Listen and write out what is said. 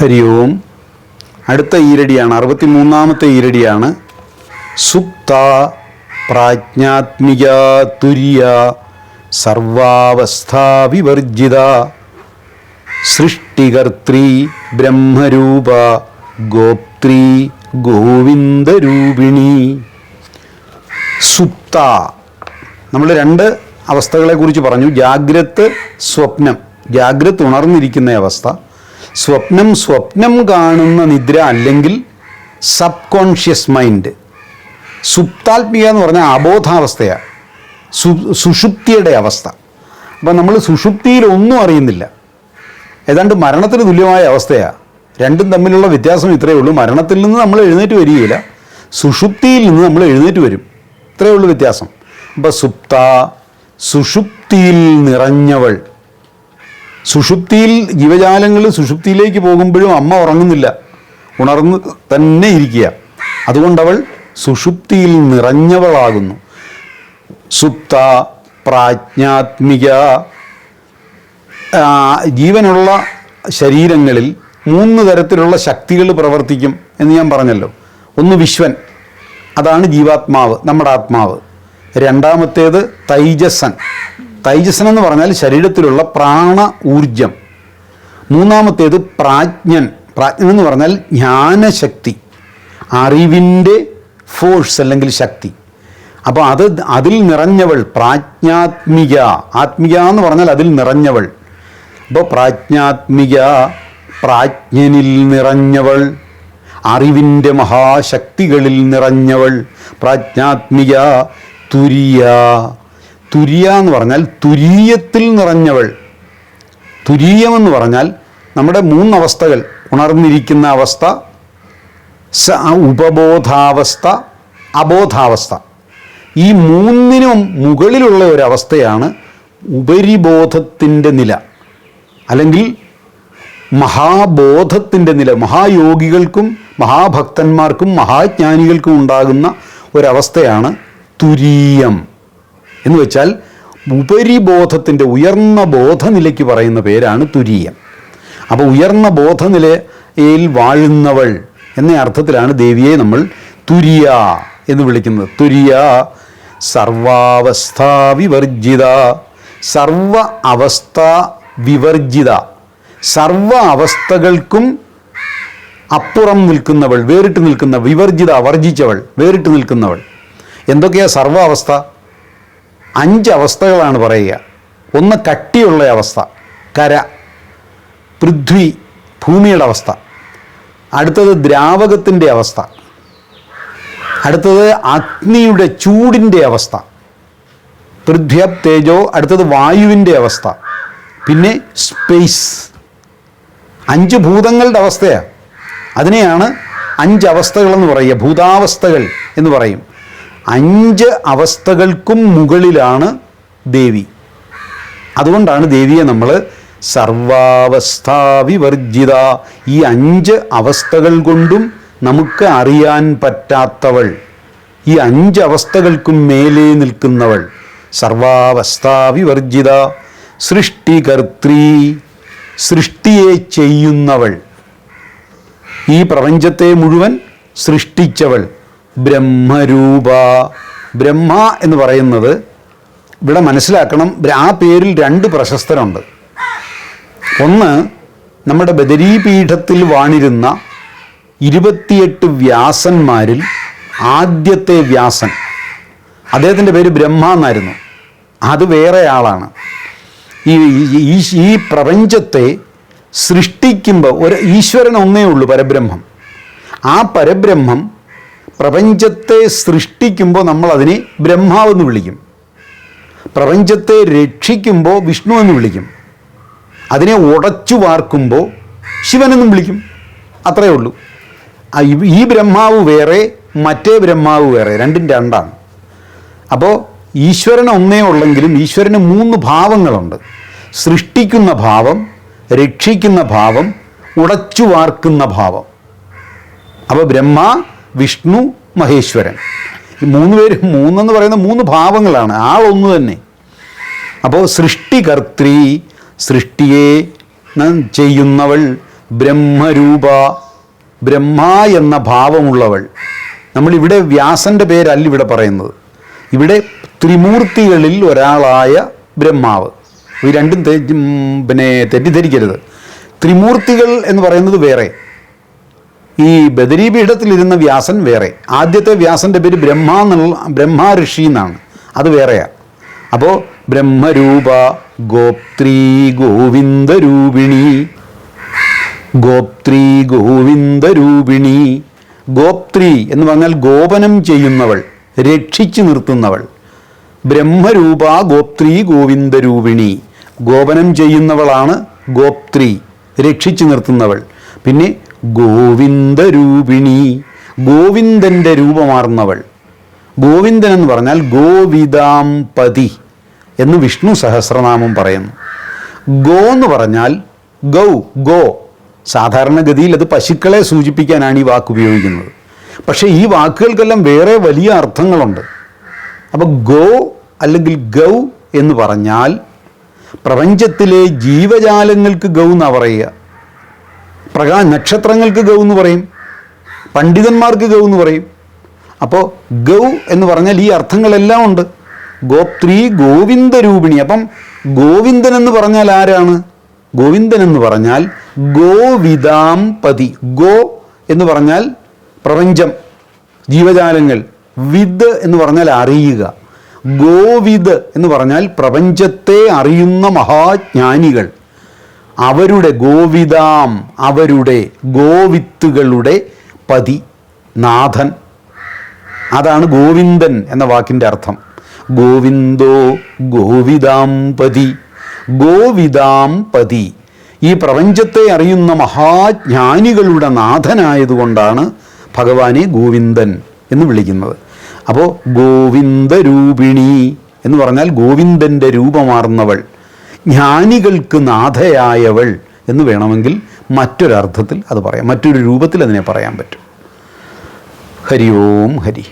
ഹരി ഓം അടുത്ത ഈരടിയാണ് അറുപത്തി മൂന്നാമത്തെ ഈരടിയാണ്. സുപ്ത പ്രാജ്ഞാത്മിക തുര്യ സർവാവസ്ഥാവിവർജിത സൃഷ്ടികർത്രി ബ്രഹ്മരൂപ ഗോപ്ത്രീ ഗോവിന്ദരൂപിണി. സുപ്ത. നമ്മൾ രണ്ട് അവസ്ഥകളെക്കുറിച്ച് പറഞ്ഞു. ജാഗ്രത് സ്വപ്നം. ജാഗ്രത് ഉണർന്നിരിക്കുന്ന അവസ്ഥ. സ്വപ്നം സ്വപ്നം കാണുന്ന നിദ്ര അല്ലെങ്കിൽ സബ് കോൺഷ്യസ് മൈൻഡ്. സുപ്താത്മിക എന്ന് പറഞ്ഞാൽ അബോധാവസ്ഥയാണ് സു സുഷുപ്തിയുടെ അവസ്ഥ. അപ്പം നമ്മൾ സുഷുപ്തിയിൽ ഒന്നും അറിയുന്നില്ല. ഏതാണ്ട് മരണത്തിന് തുല്യമായ അവസ്ഥയാണ് രണ്ടും തമ്മിലുള്ള വ്യത്യാസം ഇത്രയേ ഉള്ളൂ. മരണത്തിൽ നിന്ന് നമ്മൾ എഴുന്നേറ്റ് വരികയില്ല. സുഷുപ്തിയിൽ നിന്ന് നമ്മൾ എഴുന്നേറ്റ് വരും. ഇത്രയേ ഉള്ളൂ വ്യത്യാസം. അപ്പം സുപ്ത സുഷുപ്തിയിൽ നിറഞ്ഞവൾ. സുഷുപ്തിയിൽ ജീവജാലങ്ങൾ സുഷുപ്തിയിലേക്ക് പോകുമ്പോഴും അമ്മ ഉറങ്ങുന്നില്ല. ഉണർന്ന് തന്നെ ഇരിക്കുക. അതുകൊണ്ടവൾ സുഷുപ്തിയിൽ നിറഞ്ഞവളാകുന്നു. സുപ്ത പ്രാജ്ഞാത്മിക ജീവനുള്ള ശരീരങ്ങളിൽ മൂന്ന് തരത്തിലുള്ള ശക്തികൾ പ്രവർത്തിക്കും എന്ന് ഞാൻ പറഞ്ഞല്ലോ. ഒന്ന് വിശ്വൻ. അതാണ് ജീവാത്മാവ് നമ്മുടെ ആത്മാവ്. രണ്ടാമത്തേത് തൈജസൻ. തൈജസൻ എന്ന് പറഞ്ഞാൽ ശരീരത്തിലുള്ള പ്രാണ ഊർജം മൂന്നാമത്തേത് പ്രാജ്ഞൻ. പ്രാജ്ഞൻ എന്ന് പറഞ്ഞാൽ ജ്ഞാനശക്തി. അറിവിന്റെ ഫോഴ്സ് അല്ലെങ്കിൽ ശക്തി. അപ്പോൾ അത് അതിൽ നിറഞ്ഞവൾ പ്രാജ്ഞാത്മിക. ആത്മിക എന്ന് പറഞ്ഞാൽ അതിൽ നിറഞ്ഞവൾ. അപ്പോൾ പ്രാജ്ഞാത്മിക പ്രാജ്ഞനിൽ നിറഞ്ഞവൾ അറിവിന്റെ മഹാശക്തികളിൽ നിറഞ്ഞവൾ പ്രാജ്ഞാത്മിക തുരിയ. തുരിയ എന്ന് പറഞ്ഞാൽ തുരീയത്തിൽ നിറഞ്ഞവൾ. തുരീയമെന്ന് പറഞ്ഞാൽ നമ്മുടെ മൂന്നവസ്ഥകൾ ഉണർന്നിരിക്കുന്ന അവസ്ഥ സ ഉപബോധാവസ്ഥ അബോധാവസ്ഥ. ഈ മൂന്നിനും മുകളിലുള്ള ഒരവസ്ഥയാണ് ഉപരിബോധത്തിന്റെ നില. അല്ലെങ്കിൽ മഹാബോധത്തിന്റെ നില. മഹായോഗികൾക്കും മഹാഭക്തന്മാർക്കും മഹാജ്ഞാനികൾക്കും ഉണ്ടാകുന്ന ഒരവസ്ഥയാണ് തുരീയം. എന്ന് വെച്ചാൽ ഉപരിബോധത്തിന്റെ ഉയർന്ന ബോധനിലയ്ക്ക് പറയുന്ന പേരാണ് തുരീയം. അപ്പോൾ ഉയർന്ന ബോധനിലയിൽ വാഴുന്നവൾ എന്ന അർത്ഥത്തിലാണ് ദേവിയെ നമ്മൾ തുരിയ എന്ന് വിളിക്കുന്നത്. തുരിയ സർവാവസ്ഥാ വിവർജിത സർവ അവസ്ഥ വിവർജിത സർവ അവസ്ഥകൾക്കും അപ്പുറം നിൽക്കുന്നവൾ വേറിട്ട് നിൽക്കുന്ന വിവർജിത വർജിച്ചവൾ വേറിട്ട് നിൽക്കുന്നവൾ. എന്തൊക്കെയാ സർവ അവസ്ഥ? അഞ്ച് അവസ്ഥകളാണ് പറയുക. ഒന്ന് കട്ടിയുള്ള അവസ്ഥ കര പൃഥ്വി ഭൂമിയുടെ അവസ്ഥ. അടുത്തത് ദ്രാവകത്തിന്റെ അവസ്ഥ. അടുത്തത് അഗ്നിയുടെ ചൂടിന്റെ അവസ്ഥ. പൃഥ്വി തേജോ അടുത്തത് വായുവിന്റെ അവസ്ഥ. പിന്നെ സ്പേസ്. അഞ്ച് ഭൂതങ്ങളുടെ അവസ്ഥയാണ് അതിനെയാണ് അഞ്ച് അവസ്ഥകളെന്ന് പറയുക. ഭൂതാവസ്ഥകൾ എന്ന് പറയും. അഞ്ച് അവസ്ഥകൾക്കും മുകളിലാണ് ദേവി. അതുകൊണ്ടാണ് ദേവിയെ നമ്മൾ സർവാവസ്ഥാവിവർജിത. ഈ അഞ്ച് അവസ്ഥകൾ കൊണ്ടും നമുക്ക് അറിയാൻ പറ്റാത്തവൾ. ഈ അഞ്ച് അവസ്ഥകൾക്കും മേലെ നിൽക്കുന്നവൾ. സർവാവസ്ഥാവിവർജിത സൃഷ്ടികർത്രി സൃഷ്ടിയെ ചെയ്യുന്നവൾ. ഈ പ്രപഞ്ചത്തെ മുഴുവൻ സൃഷ്ടിച്ചവൾ. ബ്രഹ്മരൂപ. ബ്രഹ്മ എന്ന് പറയുന്നത് ഇവിടെ മനസ്സിലാക്കണം ആ പേരിൽ രണ്ട് പ്രശസ്തരുണ്ട്. ഒന്ന് നമ്മുടെ ബദരീപീഠത്തിൽ വാണിരുന്ന ഇരുപത്തിയെട്ട് വ്യാസന്മാരിൽ ആദ്യത്തെ വ്യാസൻ. അദ്ദേഹത്തിന്റെ പേര് ബ്രഹ്മ എന്നായിരുന്നു. അത് വേറെ ആളാണ് ഈ ഈ പ്രപഞ്ചത്തെ സൃഷ്ടിക്കുമ്പോൾ ഒരു ഈശ്വരൻ ഒന്നേ ഉള്ളൂ പരബ്രഹ്മം. ആ പരബ്രഹ്മം പ്രപഞ്ചത്തെ സൃഷ്ടിക്കുമ്പോൾ നമ്മൾ അതിനെ ബ്രഹ്മാവെന്ന് വിളിക്കും. പ്രപഞ്ചത്തെ രക്ഷിക്കുമ്പോൾ വിഷ്ണു എന്ന് വിളിക്കും. അതിനെ ഉടച്ചു വാർക്കുമ്പോൾ ശിവനെന്നും വിളിക്കും. അത്രയേ ഉള്ളൂ. ഈ- ബ്രഹ്മാവ് വേറെ മറ്റേ ബ്രഹ്മാവ് വേറെ രണ്ടും രണ്ടാണ്. അപ്പോൾ ഈശ്വരൻ ഒന്നേ ഉള്ളെങ്കിലും ഈശ്വരന് മൂന്ന് ഭാവങ്ങളുണ്ട്. സൃഷ്ടിക്കുന്ന ഭാവം രക്ഷിക്കുന്ന ഭാവം ഉടച്ചു വാർക്കുന്ന ഭാവം. അപ്പോൾ ബ്രഹ്മ വിഷ്ണു മഹേശ്വരൻ. ഈ മൂന്ന് പേര് മൂന്നെന്ന് പറയുന്ന മൂന്ന് ഭാവങ്ങളാണ്. ആളൊന്നു തന്നെ. അപ്പോൾ സൃഷ്ടികർത്തി സൃഷ്ടിയെ ചെയ്യുന്നവൾ ബ്രഹ്മരൂപ ബ്രഹ്മ എന്ന ഭാവമുള്ളവൾ. നമ്മളിവിടെ വ്യാസന്റെ പേരല്ല ഇവിടെ പറയുന്നത്. ഇവിടെ ത്രിമൂർത്തികളിൽ ഒരാളായ ബ്രഹ്മാവ്. ഈ രണ്ടും പിന്നെ തെറ്റിദ്ധരിക്കരുത്. ത്രിമൂർത്തികൾ എന്ന് പറയുന്നത് വേറെ. ഈ ബദരീപീഠത്തിലിരുന്ന വ്യാസൻ വേറെ. ആദ്യത്തെ വ്യാസന്റെ പേര് ബ്രഹ്മ എന്നുള്ള ബ്രഹ്മ ഋഷി എന്നാണ്. അത് വേറെയാണ് അപ്പോൾ ബ്രഹ്മരൂപ ഗോപ്ത്രീ ഗോവിന്ദരൂപിണി ഗോപ്ത്രീ ഗോവിന്ദരൂപിണി ഗോപ്ത്രീ എന്ന് പറഞ്ഞാൽ ഗോപനം ചെയ്യുന്നവൾ രക്ഷിച്ചു നിർത്തുന്നവൾ. ബ്രഹ്മരൂപ ഗോപ്ത്രീ ഗോവിന്ദരൂപിണി ഗോപനം ചെയ്യുന്നവളാണ് ഗോപ്ത്രീ രക്ഷിച്ചു നിർത്തുന്നവൾ. പിന്നെ ഗോവിന്ദരൂപിണി. ഗോവിന്ദന്റെ രൂപമാർന്നവൾ. ഗോവിന്ദൻ എന്ന് പറഞ്ഞാൽ ഗോവിതാംപതി എന്ന് വിഷ്ണു സഹസ്രനാമം പറയുന്നു. ഗോ എന്ന് പറഞ്ഞാൽ ഗൗ ഗോ. സാധാരണഗതിയിൽ അത് പശുക്കളെ സൂചിപ്പിക്കാനാണ് ഈ വാക്ക് ഉപയോഗിക്കുന്നത്. പക്ഷേ ഈ വാക്കുകൾക്കെല്ലാം വേറെ വലിയ അർത്ഥങ്ങളുണ്ട്. അപ്പോൾ ഗോ അല്ലെങ്കിൽ ഗൗ എന്ന് പറഞ്ഞാൽ പ്രപഞ്ചത്തിലെ ജീവജാലങ്ങൾക്ക് ഗൗ എന്നാണ് പറയുക. പ്രകാ നക്ഷത്രങ്ങൾക്ക് ഗൗ എന്ന് പറയും. പണ്ഡിതന്മാർക്ക് ഗൗ എന്ന് പറയും. അപ്പോൾ ഗൗ എന്ന് പറഞ്ഞാൽ ഈ അർത്ഥങ്ങളെല്ലാം ഉണ്ട്. ഗോത്രീ ഗോവിന്ദരൂപിണി അപ്പം ഗോവിന്ദൻ എന്ന് പറഞ്ഞാൽ ആരാണ്? ഗോവിന്ദൻ എന്ന് പറഞ്ഞാൽ ഗോവിതാം പതി. ഗോ എന്ന് പറഞ്ഞാൽ പ്രപഞ്ചം ജീവജാലങ്ങൾ. വിദ് എന്ന് പറഞ്ഞാൽ അറിയുക. ഗോവിദ് എന്ന് പറഞ്ഞാൽ പ്രപഞ്ചത്തെ അറിയുന്ന മഹാജ്ഞാനികൾ. അവരുടെ ഗോവിതാം അവരുടെ ഗോവിത്തുകളുടെ പതി നാഥൻ. അതാണ് ഗോവിന്ദൻ എന്ന വാക്കിന്റെ അർത്ഥം. ഗോവിന്ദോ ഗോവിതാം പതി ഗോവിതാം പതി. ഈ പ്രപഞ്ചത്തെ അറിയുന്ന മഹാജ്ഞാനികളുടെ നാഥനായതുകൊണ്ടാണ് ഭഗവാനെ ഗോവിന്ദൻ എന്ന് വിളിക്കുന്നത്. അപ്പോൾ ഗോവിന്ദരൂപിണി എന്ന് പറഞ്ഞാൽ ഗോവിന്ദന്റെ രൂപമാർന്നവൾ. ജ്ഞാനികൾക്ക് നാഥയായവൾ എന്ന് വേണമെങ്കിൽ മറ്റൊരർത്ഥത്തിൽ അത് പറയാം. മറ്റൊരു രൂപത്തിൽ അതിനെ പറയാൻ പറ്റും. ഹരി ഓം ഹരി.